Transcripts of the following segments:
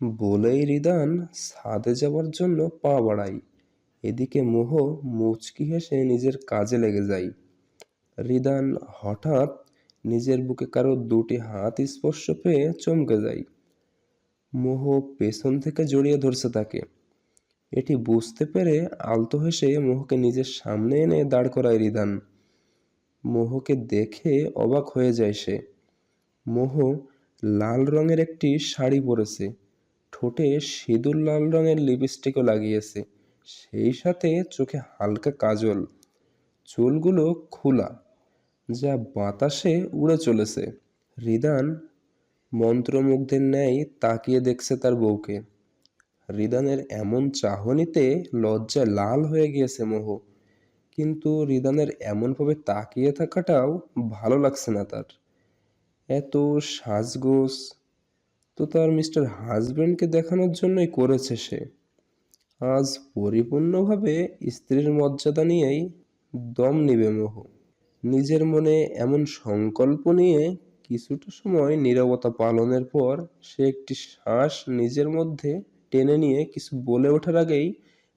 বলেই রিদান ছাদে যাওয়ার জন্য পা বাড়ায়। এদিকে মোহ মুচকি হেসে নিজের কাজে লেগে যায়। রিদান হঠাৎ নিজের বুকে কারও দুটি হাত স্পর্শ পেয়ে চমকে যায়। মোহ পেছন থেকে জড়িয়ে ধরছে তাকে। এটি বুঝতে পেরে আলতো হেসে মোহকে নিজের সামনে এনে দাঁড় করায় রিদান। মোহকে দেখে অবাক হয়ে যায় সে। মোহ লাল রঙের একটি শাড়ি পরেছে। ঠোঁটে সিঁদুর লাল রঙের লিপস্টিকও লাগিয়েছে। সেই সাথে চোখে হালকা কাজল। চুলগুলো খোলা, যা বাতাসে উড়ে চলেছে। রিদান মন্ত্রমুগ্ধের ন্যায় তাকিয়ে দেখছে তার বউকে। রিদানের এমন চাহনিতে লজ্জায় লাল হয়ে গিয়েছে মোহ। কিন্তু রিদানের এমনভাবে তাকিয়ে থাকাটাও ভালো লাগছে না তার। এত সাজগোজ তো তার মিস্টার হাজব্যান্ডকে দেখানোর জন্যই করেছে সে। আজ পরিপূর্ণভাবে স্ত্রীর মর্যাদা নিয়েই দম নিবে মোহ। নিজের মনে এমন সংকল্প নিয়ে কিছুটা সময় নীরবতা পালনের পর সে একটি শ্বাস নিজের মধ্যে টেনে নিয়ে কিছু বলে ওঠার আগেই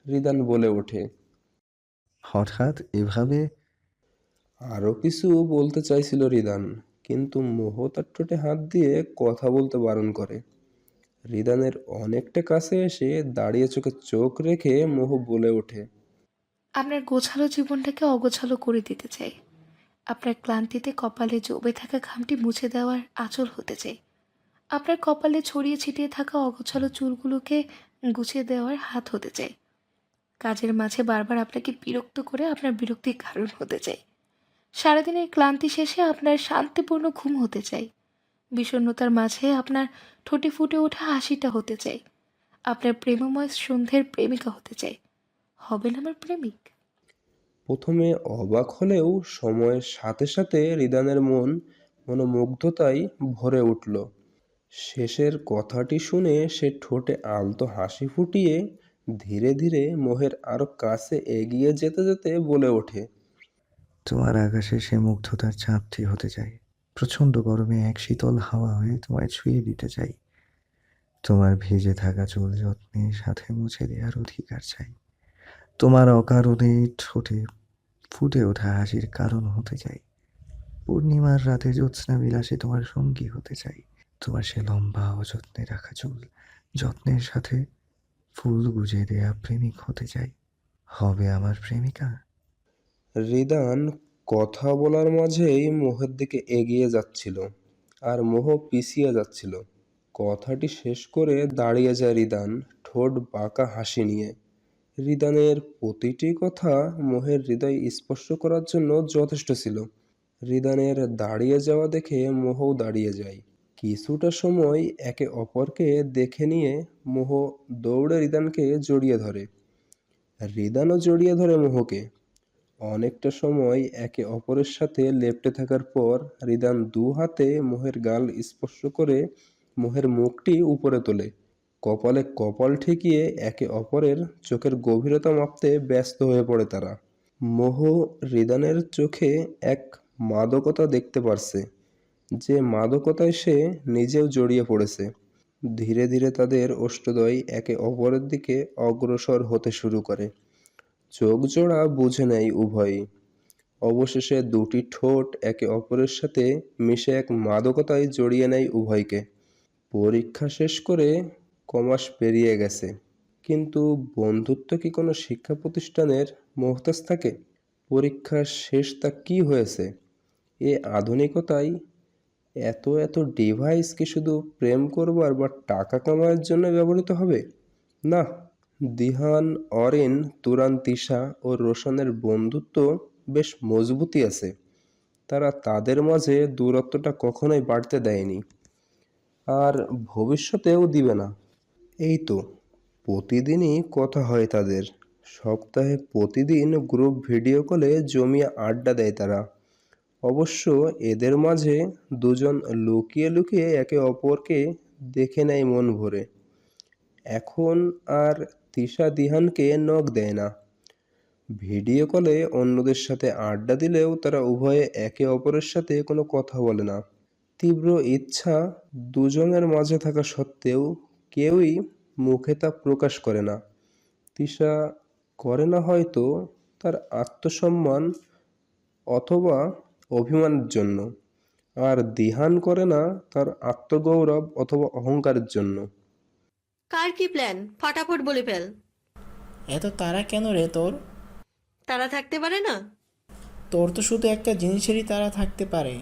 রিদান বলে ওঠে। হঠাৎ এভাবে? আরও কিছু বলতে চাইছিল রিদান। কিন্তু মোহ তার ঠোঁটে হাত দিয়ে কথা বলতে বারণ করে। রিদানের অনেকটা কাছে এসে দাঁড়িয়ে চোখে চোখ রেখে মোহ বলে ওঠে। আপনার গোছালো জীবনটাকে অগোছালো করে দিতে চাই। আপনার ক্লান্তিতে কপালে জমে থাকা ঘামটি মুছে দেওয়ার আঁচল হতে চাই। আপনার কপালে ছড়িয়ে ছিটিয়ে থাকা অগোছালো চুলগুলোকে গুছিয়ে দেওয়ার হাত হতে চাই। কাজের মাঝে বারবার আপনাকে বিরক্ত করে আপনার বিরক্তির কারণ হতে চাই। সারাদিনের ক্লান্তি শেষে আপনার শান্তিপূর্ণ ঘুম হতে চাই। বিষণ্ণতার মাঝে আপনার ঠোঁটে ফুটে ওঠা হাসিটা হতে চাই। আপনার প্রেমময় সন্ধ্যের প্রেমিকা হতে চাই। হবেন আমার প্রেমিক। প্রথমে অবাক হলেও সময়ের সাথে সাথে রিদানের মন মনোমুগ্ধতায় ভরে উঠল। শেষের কথাটি শুনে সে ঠোঁটে আলতো হাসি ফুটিয়ে ধীরে ধীরে মোহের আরও কাছে এগিয়ে যেতে যেতে বলে ওঠে। তোমার আকাশে সে মুগ্ধতার চাঁদটি হতে চাই। প্রচণ্ড গরমে এক শীতল হাওয়া হয়ে তোমায় ছুঁয়ে দিতে চাই। তোমার ভিজে থাকা চুল যত্নের সাথে মুছে দেওয়ার অধিকার চাই। তোমার অকারণে ঠোঁটে ফুটে ওঠা হাসির কারণ হতে চাই। পূর্ণিমার রাতে জ্যোৎস্না বিলাসে তোমার সঙ্গী হতে চাই। তোমার সে লম্বা অযত্নে রাখা চুল যত্নের সাথে ফুল গুজে দেয়া প্রেমিক হতে চাই। হবে আমার প্রেমিকা রিদান কথা বলার মাঝেই মোহের দিকে এগিয়ে যাচ্ছিল আর মোহ পিছিয়ে যাচ্ছিল। কথাটি শেষ করে দাঁড়িয়ে যায় রিদান ঠোঁট বাঁকা হাসি নিয়ে। রিদানের প্রতিটি কথা মোহের হৃদয় স্পর্শ করার জন্য যথেষ্ট ছিল। রিদানের দাঁড়িয়ে যাওয়া দেখে মোহও দাঁড়িয়ে যায়। কিছুটা সময় একে অপরকে দেখে নিয়ে মোহ দৌড়ে রিদানকে জড়িয়ে ধরে। রিদানও জড়িয়ে ধরে মোহকে। অনেকটা সময় একে অপরের সাথে লেপ্টে থাকার পর রিদান দু হাতে মোহের গাল স্পর্শ করে মোহের মুখটি উপরে তোলে। কপালে কপাল ঠেকিয়ে একে অপরের চোখের গভীরতা মাপতে ব্যস্ত হয়ে পড়ে তারা। মোহ রিদানের চোখে এক মাদকতা দেখতে পারছে, যে মাদকতায় সে নিজেও জড়িয়ে পড়েছে। ধীরে ধীরে তাদের অষ্টদয় একে অপরের দিকে অগ্রসর হতে শুরু করে। চোখ জোড়া বুঝে নেয় উভয়ই। অবশেষে দুটি ঠোঁট একে অপরের সাথে মিশে এক মাদকতায় জড়িয়ে নেয় উভয়কে। পরীক্ষা শেষ করে কমাস পেরিয়ে গেছে। কিন্তু বন্ধুত্ব কি কোনো শিক্ষা প্রতিষ্ঠানের মোহতাজ থাকে? পরীক্ষার শেষ তা কি হয়েছে? এ আধুনিকতায় এত এত ডিভাইস কি শুধু প্রেম করবার বা টাকা কামানোর জন্য ব্যবহৃত হবে? না দিহান, অরেন, তুরান, তিশা ও রোশনের বন্ধুত্ব বেশ মজবুতই আছে। তারা তাদের মাঝে দূরত্বটা কখনোই বাড়তে দেয়নি। আর ভবিষ্যতেও দিবে না। এই তো, প্রতিদিনই কথা হয় তাদের। সপ্তাহে প্রতিদিন গ্রুপ ভিডিও কলে জমিয়ে আড্ডা দেয় তারা। অবশ্য এদের মাঝে দুজন লুকিয়ে লুকিয়ে একে অপরকে দেখে নেয় মন ভরে। এখন আর তিশা দিহানকে নখ দেয় না। ভিডিও কলে অন্যদের সাথে আড্ডা দিলেও তারা উভয়ে একে অপরের সাথে কোনো কথা বলে না। তীব্র ইচ্ছা দুজনের মাঝে থাকা সত্ত্বেও কেউই মুখে তা প্রকাশ করে না। তিশা করে না হয়তো তার আত্মসম্মান অথবা অভিমানের জন্য। আর দিহান করে না তার আত্মগৌরব অথবা অহংকারের জন্য। কার কি প্ল্যান? ফটাফট বলে ফেল। এত তারা কেন রে তোর? তারা থাকতে পারে না? তোর তো শুধু একটা জিনিসেরই তারা থাকতে পারে।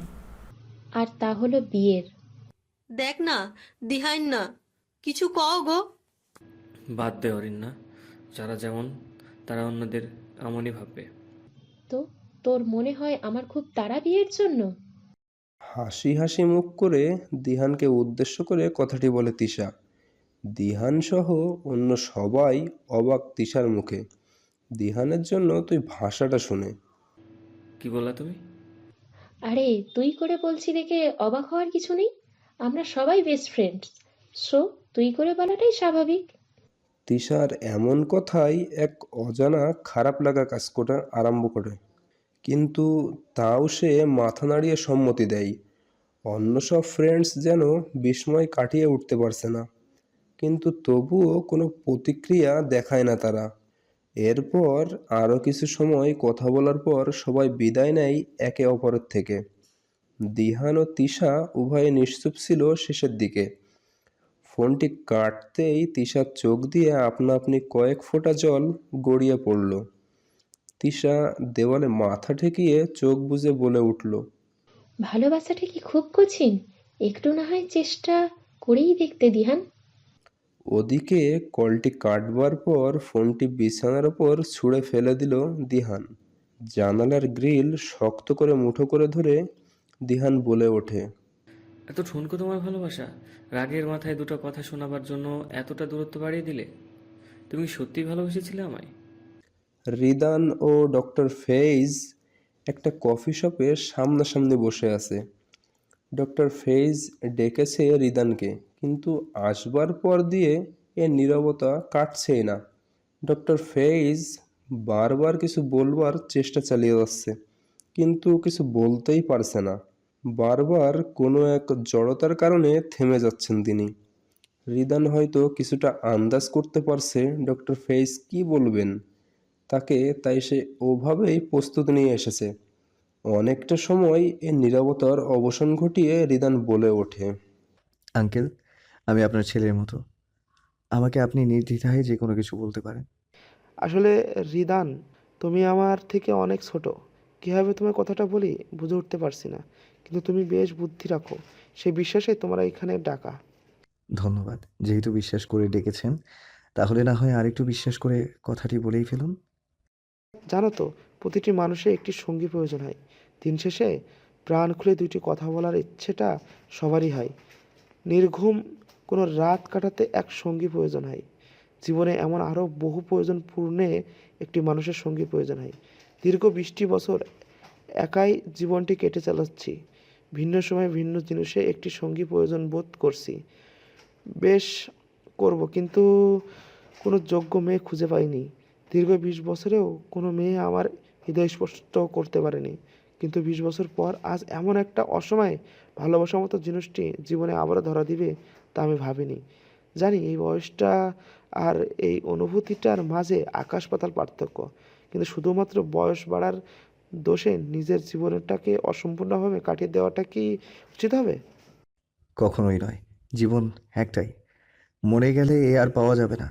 আর তা হলো বিয়ের। দেখ না দিহাইন না। কিছু কও গো। বাদ দে অরিন না যারা যেমন তারা অন্যদের এমনই ভাববে। তো তোর মনে হয় আমার খুব তারা বিয়ের জন্য? হাসি হাসি মুখ করে দিহানকে উদ্দেশ্য করে কথাটি বলে তিশা। দিহান সহ অন্য সবাই অবাক তিশার মুখে। দিহানের জন্য তুই ভাষাটা শুনে। কি বললা তুমি? আরে তুই করে বলছি দেখে অবাক হওয়ার কিছু নেই? আমরা সবাই বেস্ট ফ্রেন্ড সো তুই করে বলাটাই স্বাভাবিক। তিশার এমন কথাই এক অজানা খারাপ লাগা কাজ করা আরম্ভ করে। কিন্তু তাও সে মাথা নাড়িয়ে সম্মতি দেয়। অন্য সব ফ্রেন্ডস যেন বিস্ময় কাটিয়ে উঠতে পারছে না। কিন্তু তবুও কোনো প্রতিক্রিয়া দেখায় না তারা। এরপর আরও কিছু সময় কথা বলার পর সবাই বিদায় নেয় একে অপরের থেকে। দিহান ও তিশা উভয়ে নিশ্চুপ ছিল শেষের দিকে। ফোনটি কাটতেই তিশার চোখ দিয়ে আপনা আপনি কয়েক ফোঁটা জল গড়িয়ে পড়ল। তিশা দেওয়ালে মাথা ঠেকিয়ে চোখ বুজে বলে উঠল, ভালোবাসাটা কি খুব কঠিন? একটু না হয় চেষ্টা করেই দেখতে দিহান। ওদিকে কলটি কাটবার পর ফোনটি বিছানার ওপর ছুঁড়ে ফেলে দিল দিহান। জানালার গ্রিল শক্ত করে মুঠো করে ধরে দিহান বলে ওঠে এত ঠুনকো তোমার ভালোবাসা? রাগের মাথায় দুটো কথা শোনাবার জন্য এতটা দূরত্ব বাড়িয়ে দিলে? তুমি কি সত্যিই ভালোবেসেছিলে আমায়? রিদান ও ডক্টর ফেইজ একটা কফি শপে সামনাসামনি বসে আছে। ডক্টর ফেইজ ডেকেছে রিদানকে। আসবার পর দিয়ে এ নীরবতা কাটছেই না। ডক্টর ফেইজ বারবার কিছু বলবার চেষ্টা চালিয়ে যাচ্ছে, কিন্তু কিছু বলতেই পারছে না। বারবার কোনো এক জড়তার কারণে থেমে যাচ্ছেন তিনি। রিদান হয়তো কিছুটা আন্দাজ করতে পারছে ডক্টর ফেইজ কি বলবেন। তাকে তাই সে ওভাবেই প্রস্তুতি নিয়ে এসেছে। অনেকটা সময় এ নীরবতার অবসান ঘটিয়ে রিদান বলে ওঠে, আঙ্কেল আমি আপনার ছেলের মতো। আমাকে আপনি নির্দ্বিধায় যে কোনো কিছু বলতে পারেন। আসলে রিদান তুমি আমার থেকে অনেক ছোট। কীভাবে তোমার কথাটা বলি বুঝে উঠতে পারছি না। কিন্তু তুমি বেশ বুদ্ধি রাখো। সেই বিশ্বাসে তোমরা এখানে ডাকা। ধন্যবাদ। যেহেতু বিশ্বাস করে ডেকেছেন তাহলে না হয় আরেকটু বিশ্বাস করে কথাটি বলেই ফেলুন। জানো তো প্রতিটি মানুষের একটি সঙ্গী প্রয়োজন হয়। দিন শেষে প্রাণ খুলে দুইটি কথা বলার ইচ্ছেটা সবারই হয়। নির্ঘুম কোনো রাত কাটাতে এক সঙ্গী প্রয়োজন হয়। জীবনে এমন আরও বহু প্রয়োজন পূর্ণে একটি মানুষের সঙ্গী প্রয়োজন হয়। দীর্ঘ বিশটি বছর একাই জীবনটি কেটে চালাচ্ছি। ভিন্ন সময় ভিন্ন জিনিসে একটি সঙ্গী প্রয়োজন বোধ করছি। বেশ করব, কিন্তু কোনো যোগ্য মেয়ে খুঁজে পাইনি। দীর্ঘ বিশ বছরেও কোনো মেয়ে আমার হৃদয় স্পষ্ট করতে পারেনি। কিন্তু বিশ বছর পর আজ এমন একটা অসময়ে ভালোবাসার মতো জিনিসটি জীবনে আবারও ধরা দিবে তা আমি ভাবিনি। জানি এই বয়সটা আর এই অনুভূতিটার মাঝে আকাশ পাতাল পার্থক্য, কিন্তু শুধুমাত্র বয়স বাড়ার দোষে নিজের জীবনটাকে অসম্পূর্ণভাবে কাটিয়ে দেওয়াটা কি উচিত হবে? কখনোই নয়। জীবন একটাই। মরে গেলে এ আর পাওয়া যাবে না।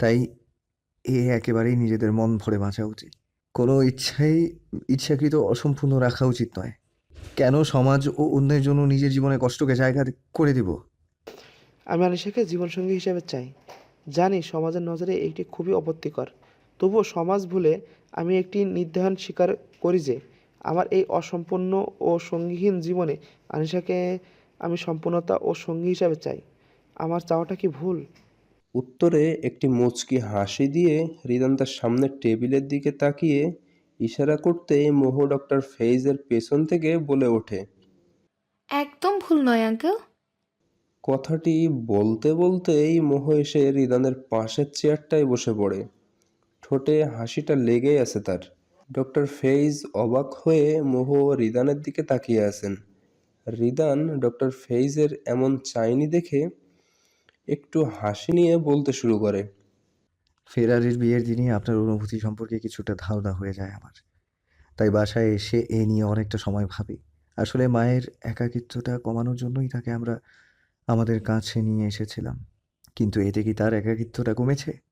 তাই এ একেবারেই নিজেদের মন ভরে বাঁচা উচিত। কোনো ইচ্ছাই, ইচ্ছাকৃত অসম্পূর্ণ রাখা উচিত নয়। কেন সমাজ ও অন্যের জন্য নিজের জীবনে কষ্টকে জায়গা করে দিব? আমি আনিশাকে জীবনসঙ্গী হিসেবে চাই। জানি সমাজের নজরে এটি খুবই আপত্তিকর তবুও সমাজ ভুলে আমি একটি নির্ধারণ স্বীকার করি যে আমার এই অসম্পূর্ণ ও সঙ্গীহীন জীবনে আনিশাকে আমি সম্পূর্ণতা ও সঙ্গী হিসাবে চাই। আমার চাওয়াটা কি ভুল? উত্তরে একটি মুচকি হাসি দিয়ে রিদান তার সামনের টেবিলের দিকে তাকিয়ে ইশারা করতে মোহ ডক্টর ফেইজের পেছন থেকে বলে ওঠে একদম ভুল নয় আঙ্কেল। কথাটি বলতে বলতেই মোহ এসে রিদানের পাশের চেয়ারটায় বসে পড়ে। ঠোঁটে হাসিটা লেগেই আছে তার। ডক্টর ফেইজ অবাক হয়ে মোহ রিদানের দিকে তাকিয়ে আছেন। রিদান ডক্টর ফেইজের এমন চাইনি দেখে একটু হাসি নিয়ে বলতে শুরু করে। ফেরারির বিয়ের দিনই আপনার অনুভূতি সম্পর্কে কিছুটা ধারণা হয়ে যায় আমার। তাই বাসায় এসে এ নিয়ে অনেকটা সময় ভাবি। আসলে মায়ের একাকিত্বটা কমানোর জন্যই তাকে আমরা আমাদের কাছে নিয়ে এসেছিলাম। কিন্তু এতে কি তার একাকিত্বটা কমেছে?